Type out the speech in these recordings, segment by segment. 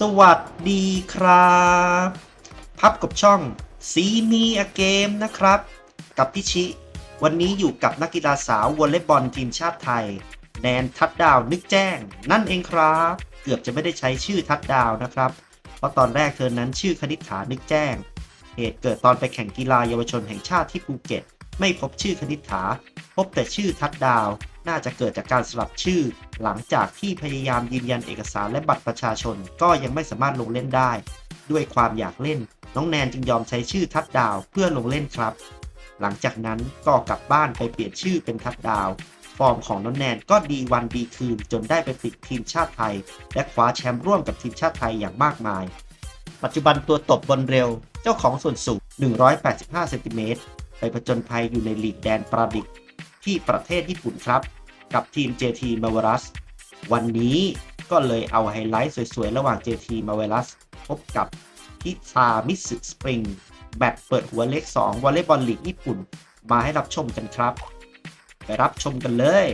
สวัสดีครับ พับกับช่องซีมีอเกมนะครับ กับพี่ชิ วันนี้อยู่กับนักกีฬาสาววอลเลย์บอลทีมชาติไทย แนนทัดดาวนึกแจ้ง นั่นเองครับ เกือบจะไม่ได้ใช้ชื่อทัดดาวนะครับ เพราะตอนแรกเธอนั้นชื่อคณิษฐานึกแจ้ง เหตุเกิดตอนไปแข่งกีฬาเยาวชนแห่งชาติที่ภูเก็ต ไม่พบชื่อคณิษฐา พบแต่ชื่อทัดดาว น่าจะเกิดจากการสลับชื่อ หลังจากที่พยายามยืนยันเอกสารและบัตรประชาชนก็ยังไม่สามารถลงเล่นได้ ด้วยความอยากเล่น น้องแนนจึงยอมใช้ชื่อทัดดาวเพื่อลงเล่นครับ หลังจากนั้นก็กลับบ้านไปเปลี่ยนชื่อเป็นทัดดาว ฟอร์มของน้องแนนก็ดีวันดีคืนจนได้ไปติดทีมชาติไทย และคว้าแชมป์ร่วมกับทีมชาติไทยอย่างมากมาย ปัจจุบันตัวตบบอลเร็ว เจ้าของส่วนสูง 185 เซนติเมตรไปผจญภัยอยู่ในลีกแดนปราดิก ที่ประเทศญี่ปุ่นครับ กับทีม JT m a v e r a s วันนี้ก็เลยเอาไฮไลท์สวยๆ ระหว่าง JT m a v e r a s พบกับพิซามิสึสปริงแบตเปิดหัวเล็ก 2 วอลเลย์บอลลีกญี่ปุ่น มาให้รับชมกันครับ ไปรับชมกันเลย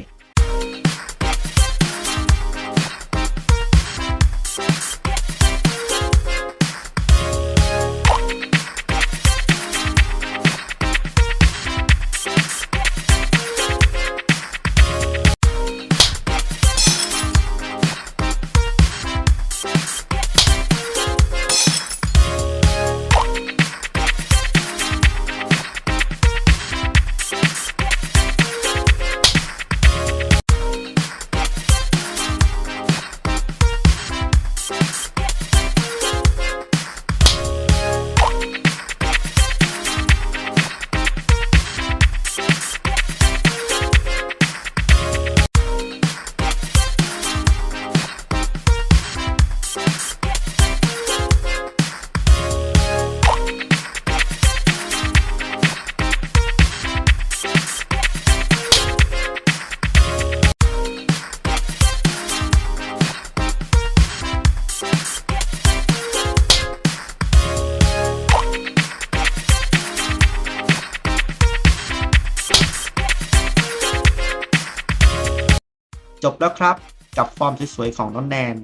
จบแล้วครับ กับฟอร์มสวยๆของน้องแนน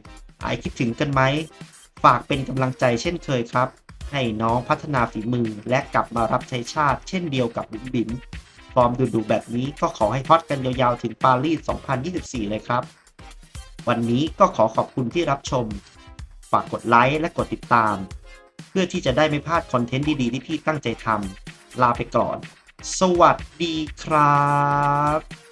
หายคิดถึงกันไหม ฝากเป็นกำลังใจเช่นเคยครับ ให้น้องพัฒนาฝีมือและกลับมารับใช้ชาติเช่นเดียวกับบิมบิมฟอร์มดุๆแบบนี้ก็ขอให้ฮอตกันยาวๆ ถึงปารีส 2024 เลยครับ วันนี้ก็ขอขอบคุณที่รับชม ฝากกดไลค์และกดติดตาม เพื่อที่จะได้ไม่พลาดคอนเทนต์ดีๆ ที่พี่ตั้งใจทำลาไปก่อน สวัสดีครับ